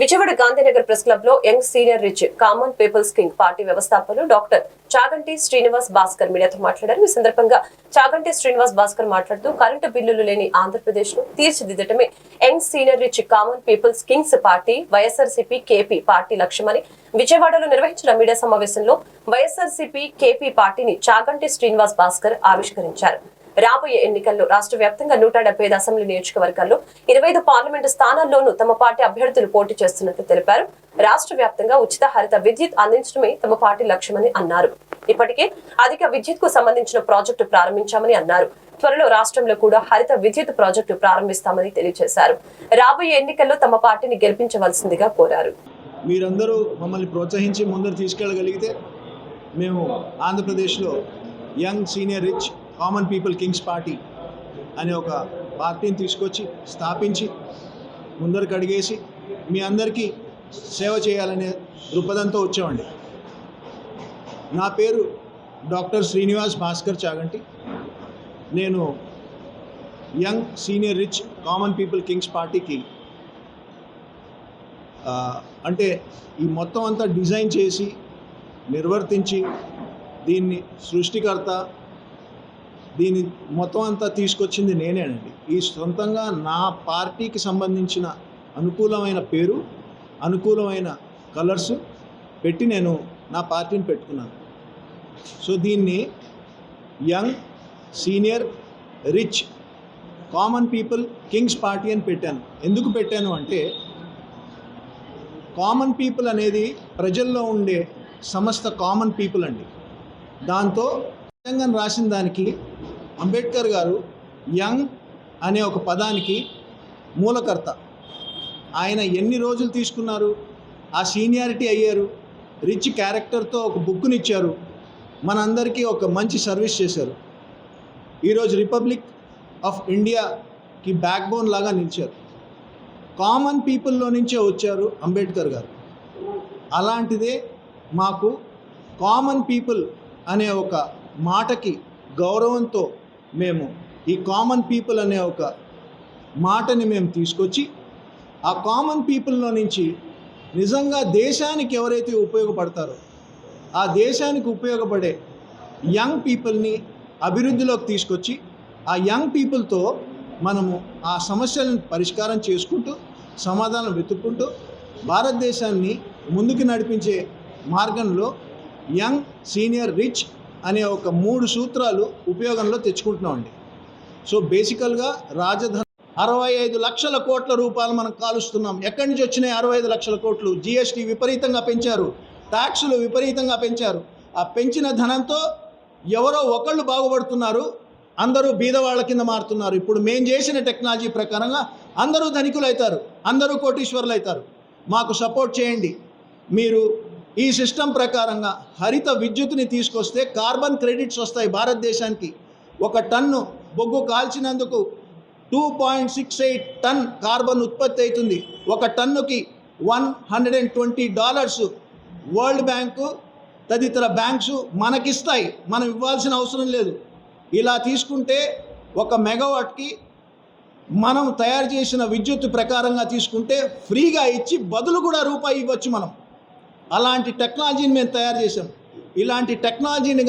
Vijayawada Gandhinagar press క్లబ్లో young senior rich common peoples king party వ్యవస్థాపకులు doctor Chaganti Srinivas Bhaskar మీడియాతో మాట్లాడారు. ఈ సందర్భంగా చాగంటి శ్రీనివాస్ భాస్కర్ మాట్లాడుతూ కరెంటు బిల్లులు లేని ఆంధ్రప్రదేశ్ను తీర్చిదిద్దటమే young senior rich common peoples kings party YSRCP KP party లక్ష్యమని విజయవాడలో నిర్వహించిన మీడియా సమావేశంలో వైఎస్ఆర్సీపీ కేపీ పార్టీని చాగంటి శ్రీనివాస్ భాస్కర్ ఆవిష్కరించారు. రాబోయే ఎన్నికల్లో రాష్ట్ర వ్యాప్తంగా నూట డెబ్బై ఐదు అసెంబ్లీ నియోజకవర్గాల్లో ఇరవై ఐదు పార్లమెంటు స్థానాల్లోనూ తమ పార్టీ అభ్యర్థులు పోటీ చేస్తున్నట్లు తెలిపారు. రాష్ట్ర వ్యాప్తంగా ఉచిత హరిత విద్యుత్ అందించడమే తమ పార్టీ లక్ష్యమని అన్నారు. ఇప్పటికే అధిక విద్యుత్కు సంబంధించిన ప్రాజెక్టు ప్రారంభించామని అన్నారు. త్వరలో రాష్ట్రంలో కూడా హరిత విద్యుత్ ప్రాజెక్టు ప్రారంభిస్తామని తెలియజేశారు. రాబోయే ఎన్నికల్లో తమ పార్టీని గెలిపించవలసిందిగా కోరారు. మీరందరూ మమ్మల్ని ప్రోత్సహించి ముందరు తీసుకెళ్ళగలిగితే మేము ఆంధ్రప్రదేశ్లో young senior rich common people kings party అనే ఒక పార్టీని తీసుకొచ్చి స్థాపించి ముందరకు అడిగేసి మీ అందరికీ సేవ చేయాలనే దృక్పథంతో వచ్చామండి. నా పేరు డాక్టర్ శ్రీనివాస్ భాస్కర్ చాగంటి. నేను young senior rich common people kings పార్టీకి అంటే ఈ మొత్తం అంతా డిజైన్ చేసి నిర్వర్తించి దీన్ని సృష్టికర్త దీన్ని మొత్తం అంతా తీసుకొచ్చింది నేనేనండి. ఈ సొంతంగా నా పార్టీకి సంబంధించిన అనుకూలమైన పేరు అనుకూలమైన కలర్స్ పెట్టి నేను నా పార్టీని పెట్టుకున్నాను. సో దీన్ని young senior rich common people kings party అని పెట్టాను. ఎందుకు పెట్టాను అంటే కామన్ పీపుల్ అనేది ప్రజల్లో ఉండే సమస్త కామన్ పీపుల్ అండి. దాంతో తెలంగాణ రాసిన దానికి అంబేద్కర్ గారు యంగ్ అనే ఒక పదానికి మూలకర్త. ఆయన ఎన్ని రోజులు తీసుకున్నారు? ఆ సీనియారిటీ అయ్యారు. రిచ్ క్యారెక్టర్తో ఒక బుక్ని ఇచ్చారు మనందరికీ ఒక మంచి సర్వీస్ చేశారు. ఈరోజు రిపబ్లిక్ ఆఫ్ ఇండియాకి బ్యాక్ బోన్ లాగా నిలిచారు. కామన్ పీపుల్లో నుంచే వచ్చారు అంబేద్కర్ గారు. అలాంటిదే మాకు కామన్ పీపుల్ అనే ఒక మాటకి గౌరవంతో మేము ఈ కామన్ పీపుల్ అనే ఒక మాటని మేము తీసుకొచ్చి ఆ కామన్ పీపుల్లో నుంచి నిజంగా దేశానికి ఎవరైతే ఉపయోగపడతారో ఆ దేశానికి ఉపయోగపడే యంగ్ పీపుల్ని అభివృద్ధిలోకి తీసుకొచ్చి ఆ యంగ్ పీపుల్తో మనము ఆ సమస్యలను పరిష్కారం చేసుకుంటూ సమాధానం వెతుక్కుంటూ భారతదేశాన్ని ముందుకు నడిపించే మార్గంలో యంగ్ సీనియర్ రిచ్ అనే ఒక మూడు సూత్రాలు ఉపయోగంలో తెచ్చుకుంటున్నామండి. సో బేసికల్గా రాజధాని అరవై ఐదు లక్షల కోట్ల రూపాయలు మనం కాలుస్తున్నాం. ఎక్కడి నుంచి వచ్చినాయి అరవై ఐదు లక్షల కోట్లు? జిఎస్టీ విపరీతంగా పెంచారు. ట్యాక్సులు విపరీతంగా పెంచారు. ఆ పెంచిన ధనంతో ఎవరో ఒకళ్ళు బాగుపడుతున్నారు. అందరూ బీదవాళ్ళ కింద మారుతున్నారు. ఇప్పుడు మేము చేసిన టెక్నాలజీ ప్రకారంగా అందరూ ధనికులు అవుతారు అందరూ కోటీశ్వరులు అవుతారు మాకు సపోర్ట్ చేయండి. మీరు ఈ సిస్టమ్ ప్రకారంగా హరిత విద్యుత్ని తీసుకొస్తే కార్బన్ క్రెడిట్స్ వస్తాయి భారతదేశానికి. ఒక టన్ను బొగ్గు కాల్చినందుకు two point six eight ton carbon ఉత్పత్తి అవుతుంది. ఒక టన్నుకి one hundred and twenty dollars world bank తదితర బ్యాంక్స్ మనకిస్తాయి. మనం ఇవ్వాల్సిన అవసరం లేదు. ఇలా తీసుకుంటే ఒక మెగావాట్కి మనం తయారు చేసిన విద్యుత్ ప్రకారంగా తీసుకుంటే ఫ్రీగా ఇచ్చి బదులు కూడా రూపాయి ఇవ్వచ్చు మనం. అలాంటి టెక్నాలజీని మేము తయారు చేసాం ఇలాంటి టెక్నాలజీని